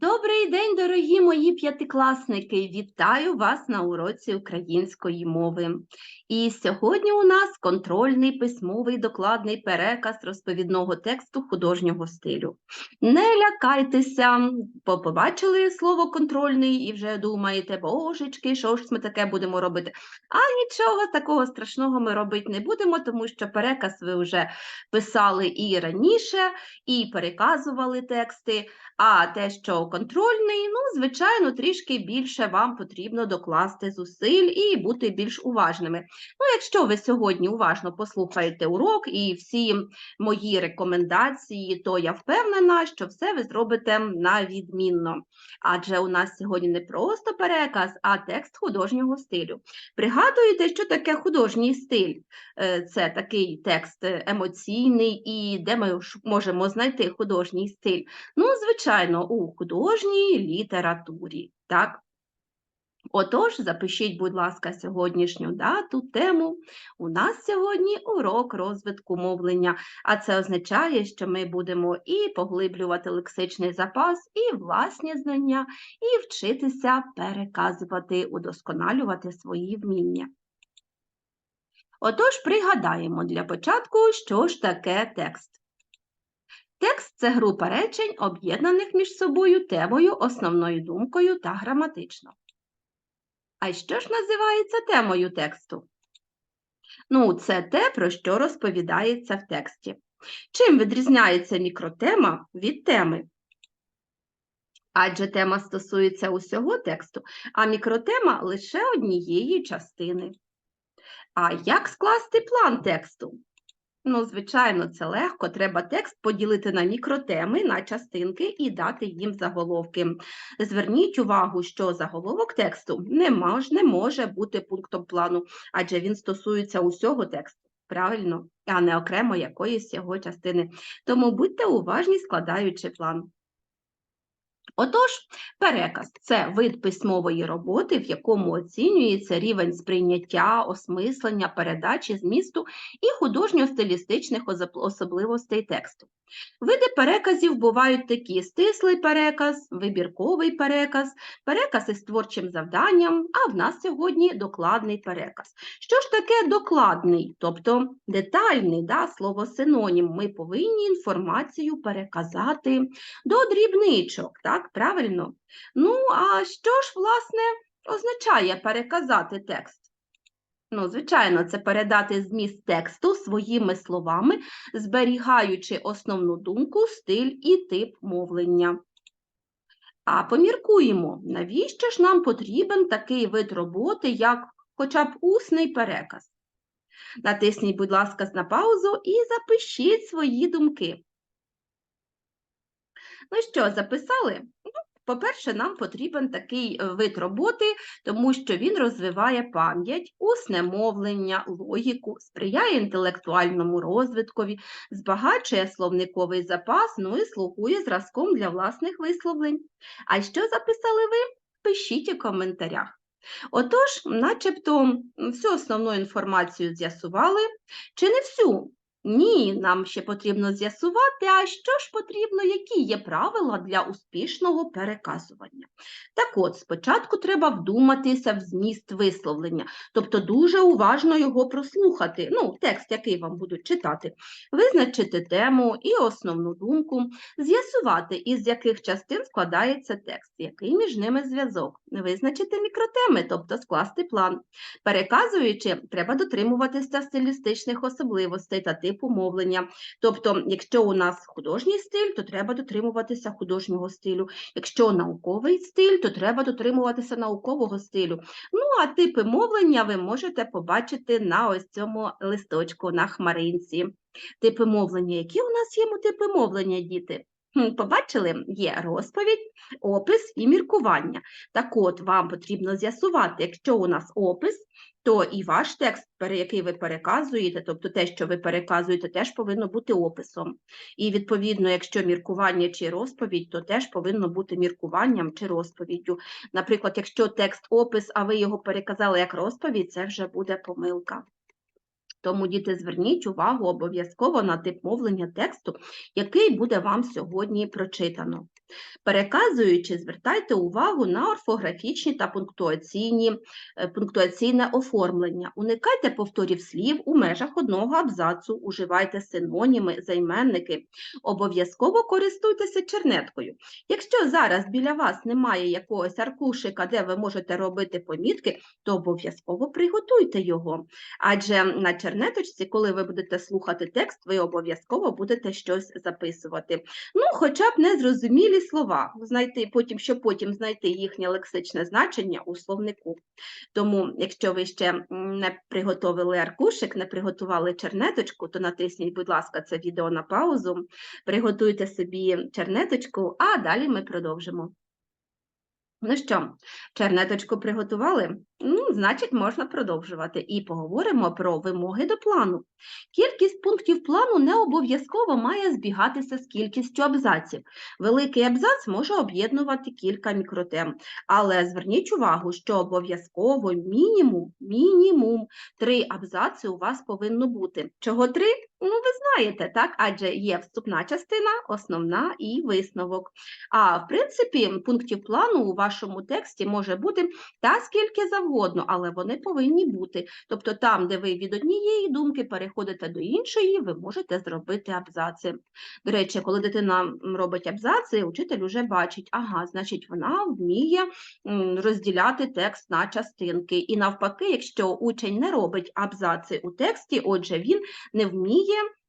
Добрий день, дорогі мої п'ятикласники! Вітаю вас на уроці української мови. І сьогодні у нас контрольний письмовий докладний переказ розповідного тексту художнього стилю. Не лякайтеся, побачили слово контрольний і вже думаєте, божечки, що ж ми таке будемо робити? А нічого такого страшного ми робити не будемо, тому що переказ ви вже писали і раніше, і переказували тексти. А те, що контрольний, ну, звичайно, трішки більше вам потрібно докласти зусиль і бути більш уважними. Ну, якщо ви сьогодні уважно послухаєте урок і всі мої рекомендації, то я впевнена, що все ви зробите на відмінно. Адже у нас сьогодні не просто переказ, а текст художнього стилю. Пригадуєте, що таке художній стиль? Е, Це такий текст емоційний, і де ми можемо знайти художній стиль? Ну, звичайно, у художній літературі. Так? Отож, запишіть, будь ласка, сьогоднішню дату, тему. У нас сьогодні урок розвитку мовлення, а це означає, що ми будемо і поглиблювати лексичний запас, і власні знання, і вчитися переказувати, удосконалювати свої вміння. Отож, пригадаємо для початку, що ж таке текст. Текст це група речень, об'єднаних між собою темою, основною думкою та граматично. А що ж називається темою тексту? Ну, це те, про що розповідається в тексті. Чим відрізняється мікротема від теми? Адже тема стосується усього тексту, а мікротема лише однієї частини. А як скласти план тексту? Ну, звичайно, це легко. Треба текст поділити на мікротеми, на частинки і дати їм заголовки. Зверніть увагу, що заголовок тексту не мож, не може бути пунктом плану, адже він стосується усього тексту. Правильно, а не окремо якоїсь його частини. Тому будьте уважні, складаючи план. Отож, переказ це вид письмової роботи, в якому оцінюється рівень сприйняття, осмислення, передачі змісту і художньо-стилістичних особливостей тексту. Види переказів бувають такі: стислий переказ, вибірковий переказ, переказ із творчим завданням, а в нас сьогодні докладний переказ. Що ж таке докладний, тобто детальний да, слово синонім? Ми повинні інформацію переказати до дрібничок, так, правильно? Ну, а що ж, власне, означає переказати текст? Ну, звичайно, це передати зміст тексту своїми словами, зберігаючи основну думку, стиль і тип мовлення. А поміркуємо, навіщо ж нам потрібен такий вид роботи, як хоча б усний переказ? Натисніть, будь ласка, на паузу і запишіть свої думки. Ну що, записали? По-перше, нам потрібен такий е, вид роботи, тому що він розвиває пам'ять, усне мовлення, логіку, сприяє інтелектуальному розвиткові, збагачує словниковий запас, ну і слугує зразком для власних висловлень. А що записали ви? Пишіть у коментарях. Отож, начебто всю основну інформацію з'ясували, чи не всю, ні, нам ще потрібно з'ясувати, а що ж потрібно, які є правила для успішного переказування. Так от, спочатку треба вдуматися в зміст висловлення, тобто дуже уважно його прослухати, ну, текст, який вам будуть читати, визначити тему і основну думку, з'ясувати, із яких частин складається текст, який між ними зв'язок, визначити мікротеми, тобто скласти план. Переказуючи, треба дотримуватися стилістичних особливостей та типу типу мовлення. Тобто, якщо у нас художній стиль, то треба дотримуватися художнього стилю. Якщо науковий стиль, то треба дотримуватися наукового стилю. Ну, а типи мовлення ви можете побачити на ось цьому листочку на хмаринці. Типи мовлення. Які у нас є типи мовлення, діти? Побачили, є розповідь, опис і міркування. Так от, вам потрібно з'ясувати, якщо у нас опис, то і ваш текст, який ви переказуєте, тобто те, що ви переказуєте, теж повинно бути описом. І, відповідно, якщо міркування чи розповідь, то теж повинно бути міркуванням чи розповіддю. Наприклад, якщо текст опис, а ви його переказали як розповідь, це вже буде помилка. Тому, діти, зверніть увагу обов'язково на тип мовлення тексту, який буде вам сьогодні прочитано. Переказуючи, звертайте увагу на орфографічні та пунктуаційні, е, пунктуаційне оформлення. Уникайте повторів слів у межах одного абзацу, уживайте синоніми, займенники. Обов'язково користуйтеся чернеткою. Якщо зараз біля вас немає якогось аркушика, де ви можете робити помітки, то обов'язково приготуйте його. Адже на чернеточці, коли ви будете слухати текст, ви обов'язково будете щось записувати. Ну, хоча б незрозумілі слова, знайти потім, щоб потім знайти їхнє лексичне значення у словнику. Тому, якщо ви ще не приготовили аркушик, не приготували чернеточку, то натисніть, будь ласка, це відео на паузу, приготуйте собі чернеточку, а далі ми продовжимо. Ну що, чернеточку приготували? Ну, значить, можна продовжувати. І поговоримо про вимоги до плану. Кількість пунктів плану не обов'язково має збігатися з кількістю абзаців. Великий абзац може об'єднувати кілька мікротем. Але зверніть увагу, що обов'язково мінімум, мінімум три абзаци у вас повинно бути. Чого три? Ну, ви знаєте, так? Адже є вступна частина, основна і висновок. А в принципі, пунктів плану у вашому тексті може бути та скільки завгодно, але вони повинні бути. Тобто там, де ви від однієї думки переходите до іншої, ви можете зробити абзаци. До речі, коли дитина робить абзаци, учитель вже бачить, ага, значить, вона вміє розділяти текст на частинки. І навпаки, якщо учень не робить абзаци у тексті, отже, він не вміє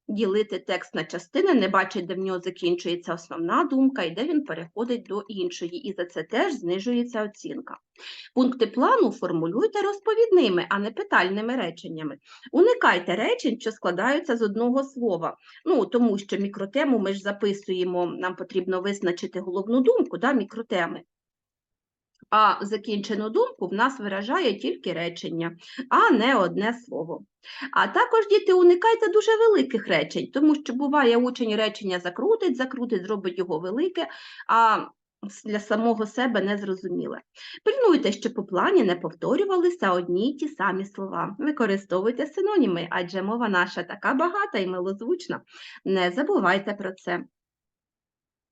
ділити текст на частини, не бачить, де в нього закінчується основна думка і де він переходить до іншої, і за це теж знижується оцінка. Пункти плану формулюйте розповідними, а не питальними реченнями. Уникайте речень, що складаються з одного слова. Ну, тому що мікротему ми ж записуємо, нам потрібно визначити головну думку, да, мікротеми. А закінчену думку в нас виражає тільки речення, а не одне слово. А також, діти, уникайте дуже великих речень, тому що буває учень речення закрутить, закрутить, зробить його велике, а для самого себе незрозуміле. Пильнуйте, щоб у плані не повторювалися одні й ті самі слова. Використовуйте синоніми, адже мова наша така багата і милозвучна. Не забувайте про це.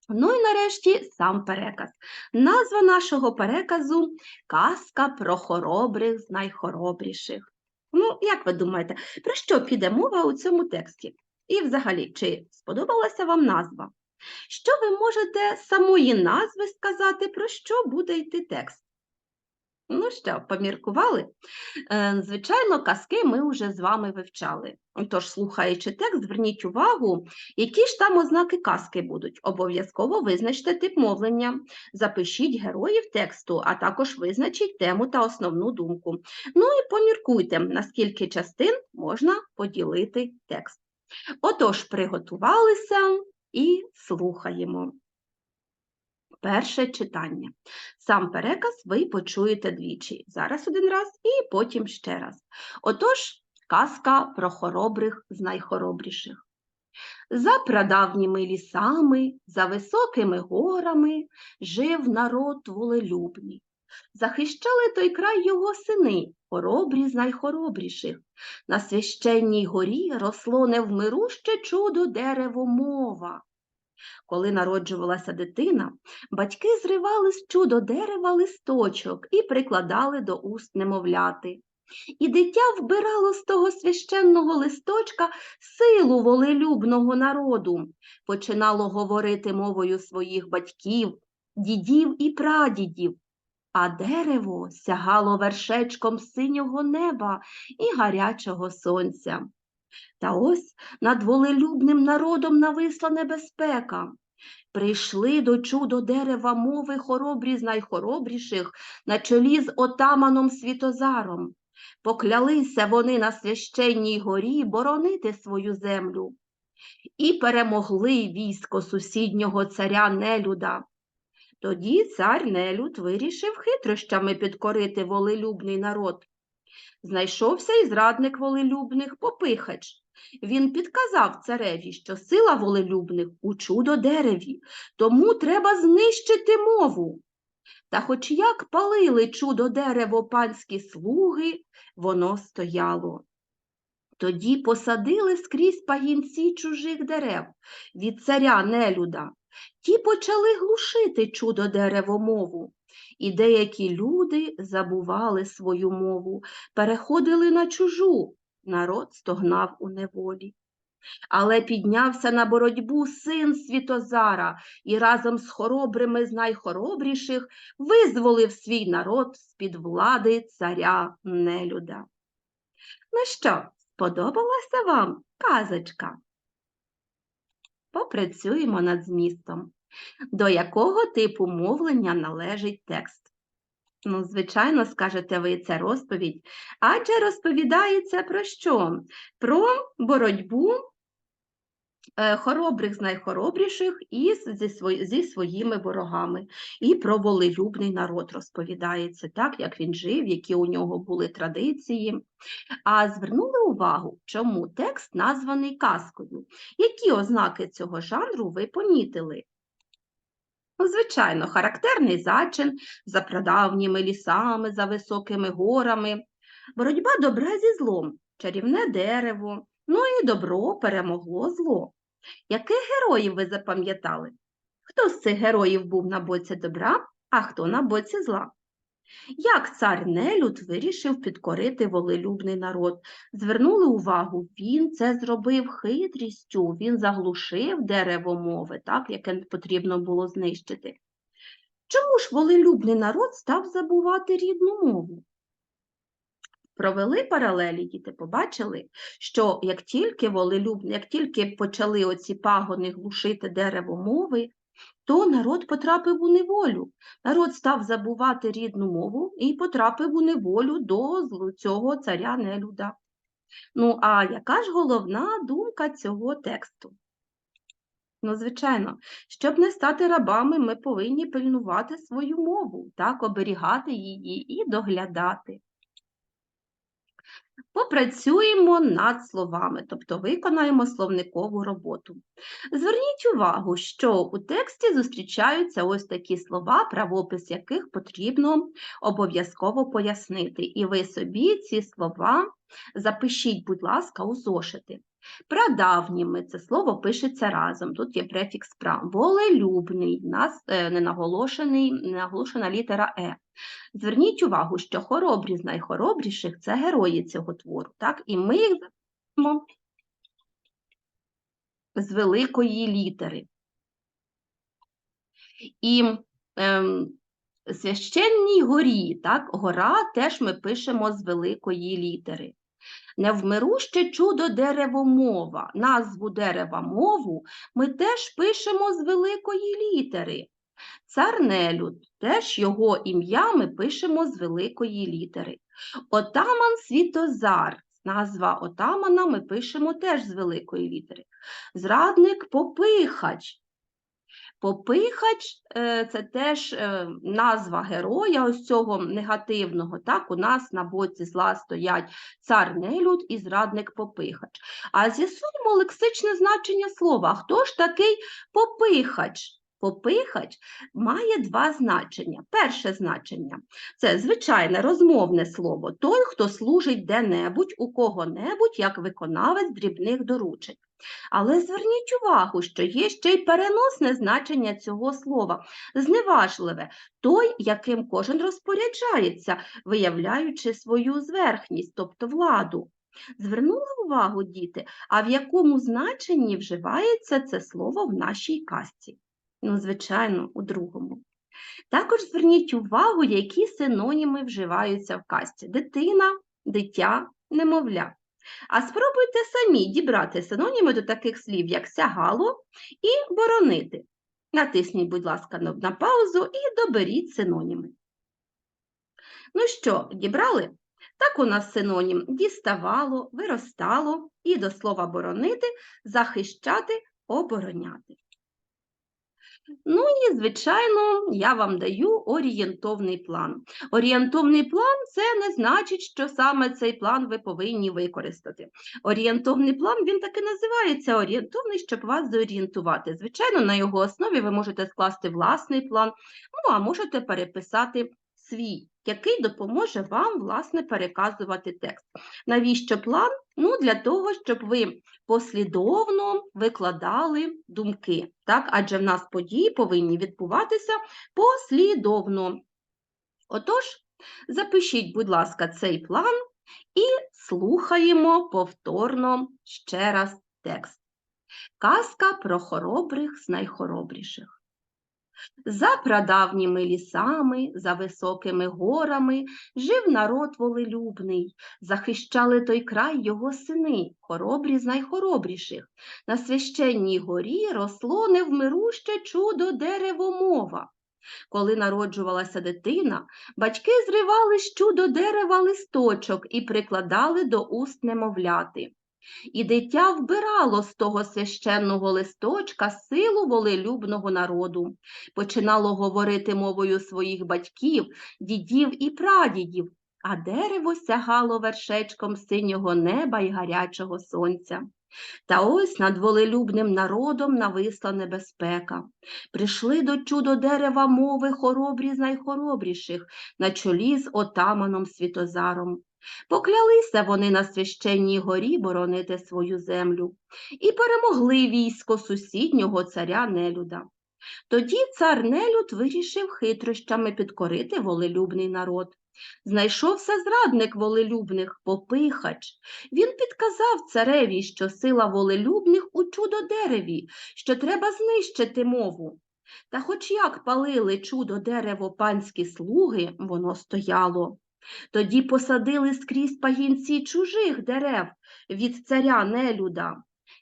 Ну і нарешті сам переказ. Назва нашого переказу казка про хоробрих з найхоробріших. Ну, як ви думаєте, про що піде мова у цьому тексті? І взагалі, чи сподобалася вам назва? Що ви можете самої назви сказати, про що буде йти текст? Ну що, поміркували? Е, Звичайно, казки ми вже з вами вивчали. Тож, слухаючи текст, зверніть увагу, які ж там ознаки казки будуть. Обов'язково визначте тип мовлення, запишіть героїв тексту, а також визначіть тему та основну думку. Ну і поміркуйте, на скільки частин можна поділити текст. Отож, приготувалися і слухаємо. Перше читання. Сам переказ ви почуєте двічі. Зараз один раз і потім ще раз. Отож, казка про хоробрих з найхоробріших. За прадавніми лісами, за високими горами жив народ волелюбний. Захищали той край його сини, хоробрі з найхоробріших. На священній горі росло невмируще чудо дерево мова. Коли народжувалася дитина, батьки зривали з чудо дерева листочок і прикладали до уст немовляти. І дитя вбирало з того священного листочка силу волелюбного народу, починало говорити мовою своїх батьків, дідів і прадідів, а дерево сягало вершечком синього неба і гарячого сонця. Та ось над волелюбним народом нависла небезпека. Прийшли до чудо дерева мови хоробрі з найхоробріших на чолі з отаманом Світозаром. Поклялися вони на священній горі боронити свою землю. І перемогли військо сусіднього царя Нелюда. Тоді цар Нелюд вирішив хитрощами підкорити волелюбний народ. Знайшовся і зрадник волелюбних Попихач. Він підказав цареві, що сила волелюбних у чудо дереві, тому треба знищити мову. Та хоч як палили чудо дерево панські слуги, воно стояло. Тоді посадили скрізь пагінці чужих дерев від царя Нелюда, ті почали глушити чудо деревомову. І деякі люди забували свою мову, переходили на чужу, народ стогнав у неволі. Але піднявся на боротьбу син Світозара і разом з хоробрими з найхоробріших визволив свій народ з-під влади царя Нелюда. Ну що, сподобалася вам казочка? Попрацюємо над змістом. До якого типу мовлення належить текст? Ну, звичайно, скажете ви, це розповідь, адже розповідається про що? Про боротьбу е, хоробрих з найхоробріших і зі, зі своїми ворогами. І про волелюбний народ розповідається, так, як він жив, які у нього були традиції. А звернули увагу, чому текст названий казкою. Які ознаки цього жанру ви помітили? Ну, Звичайно, характерний зачин за прадавніми лісами, за високими горами, боротьба добра зі злом, чарівне дерево, ну і добро перемогло зло. Яких героїв ви запам'ятали? Хто з цих героїв був на боці добра, а хто на боці зла? Як цар Нелюд вирішив підкорити волелюбний народ? Звернули увагу, він це зробив хитрістю, він заглушив дерево мови, так, яке потрібно було знищити. Чому ж волелюбний народ став забувати рідну мову? Провели паралелі, діти, побачили, що як тільки волелюбні, як тільки почали оці пагони глушити дерево мови, то народ потрапив у неволю. Народ став забувати рідну мову і потрапив у неволю до цього царя Нелюда. Ну, а яка ж головна думка цього тексту? Ну, звичайно, щоб не стати рабами, ми повинні пильнувати свою мову, так, оберігати її і доглядати. Попрацюємо над словами, тобто виконаємо словникову роботу. Зверніть увагу, що у тексті зустрічаються ось такі слова, правопис яких потрібно обов'язково пояснити. І ви собі ці слова запишіть, будь ласка, у зошити. Прадавніми це слово пишеться разом. Тут є префікс пра. Волелюбний, нас е, не наголошений, наголошена літера Е. Зверніть увагу, що хоробрі з найхоробріших це герої цього твору, так? І ми їх запишемо з великої літери. І ем, священній горі, так, гора теж ми пишемо з великої літери. Невмируще чудо деревомова, назву дерева мову ми теж пишемо з великої літери. Цар Нелюд, теж його ім'я ми пишемо з великої літери. Отаман Світозар, назва отамана ми пишемо теж з великої літери. Зрадник Попихач. Попихач е, це теж е, назва героя ось цього негативного. Так, у нас на боці зла стоять цар Нелюд і зрадник Попихач. А з'ясуємо лексичне значення слова. Хто ж такий попихач? Попихач має два значення. Перше значення це звичайне розмовне слово, той, хто служить де-небудь, у кого-небудь, як виконавець дрібних доручень. Але зверніть увагу, що є ще й переносне значення цього слова, зневажливе, той, яким кожен розпоряджається, виявляючи свою зверхність, тобто владу. Звернули увагу, діти, а в якому значенні вживається це слово в нашій казці? Ну, звичайно, у другому. Також зверніть увагу, які синоніми вживаються в казці: дитина, дитя, немовля. А спробуйте самі дібрати синоніми до таких слів, як сягало і боронити. Натисніть, будь ласка, на паузу і доберіть синоніми. Ну що, дібрали? Так у нас синонім діставало, виростало і до слова боронити, захищати, обороняти. Ну і, звичайно, я вам даю орієнтовний план. Орієнтовний план це не значить, що саме цей план ви повинні використати. Орієнтовний план він так і називається орієнтовний, щоб вас зорієнтувати. Звичайно, на його основі ви можете скласти власний план, ну а можете переписати свій, який допоможе вам, власне, переказувати текст. Навіщо план? Ну, для того, щоб ви послідовно викладали думки, так? адже в нас події повинні відбуватися послідовно. Отож, запишіть, будь ласка, цей план і слухаємо повторно ще раз текст. Казка про хоробрих з найхоробріших. За прадавніми лісами, за високими горами жив народ волелюбний, захищали той край його сини, хоробрі з найхоробріших. На священній горі росло невмируще чудо деревомова. Коли народжувалася дитина, батьки зривали з чудо дерева листочок і прикладали до уст немовляти. І дитя вбирало з того священного листочка силу волелюбного народу, починало говорити мовою своїх батьків, дідів і прадідів, а дерево сягало вершечком синього неба й гарячого сонця. Та ось над волелюбним народом нависла небезпека. Прийшли до чудо дерева мови хоробрі з найхоробріших, на чолі з отаманом Світозаром. Поклялися вони на священній горі боронити свою землю і перемогли військо сусіднього царя Нелюда. Тоді цар Нелюд вирішив хитрощами підкорити волелюбний народ. Знайшовся зрадник волелюбних, попихач. Він підказав цареві, що сила волелюбних у чудо-дереві, що треба знищити мову. Та хоч як палили чудо дерево панські слуги, воно стояло. Тоді посадили скрізь пагінці чужих дерев від царя Нелюда.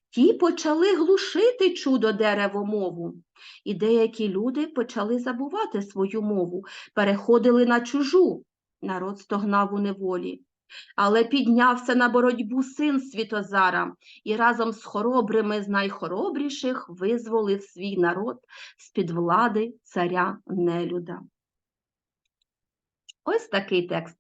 Ті почали глушити чудо дерево мову. І деякі люди почали забувати свою мову, переходили на чужу. Народ стогнав у неволі. Але піднявся на боротьбу син Світозара і разом з хоробрими з найхоробріших визволив свій народ з-під влади царя Нелюда. Ось такий текст.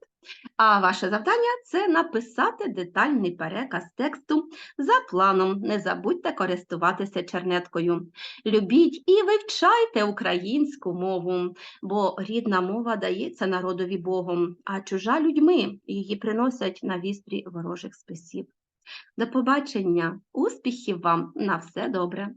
А ваше завдання це написати детальний переказ тексту за планом. Не забудьте користуватися чернеткою. Любіть і вивчайте українську мову, бо рідна мова дається народові Богом, а чужа людьми її приносять на вістрі ворожих списів. До побачення, успіхів вам на все добре!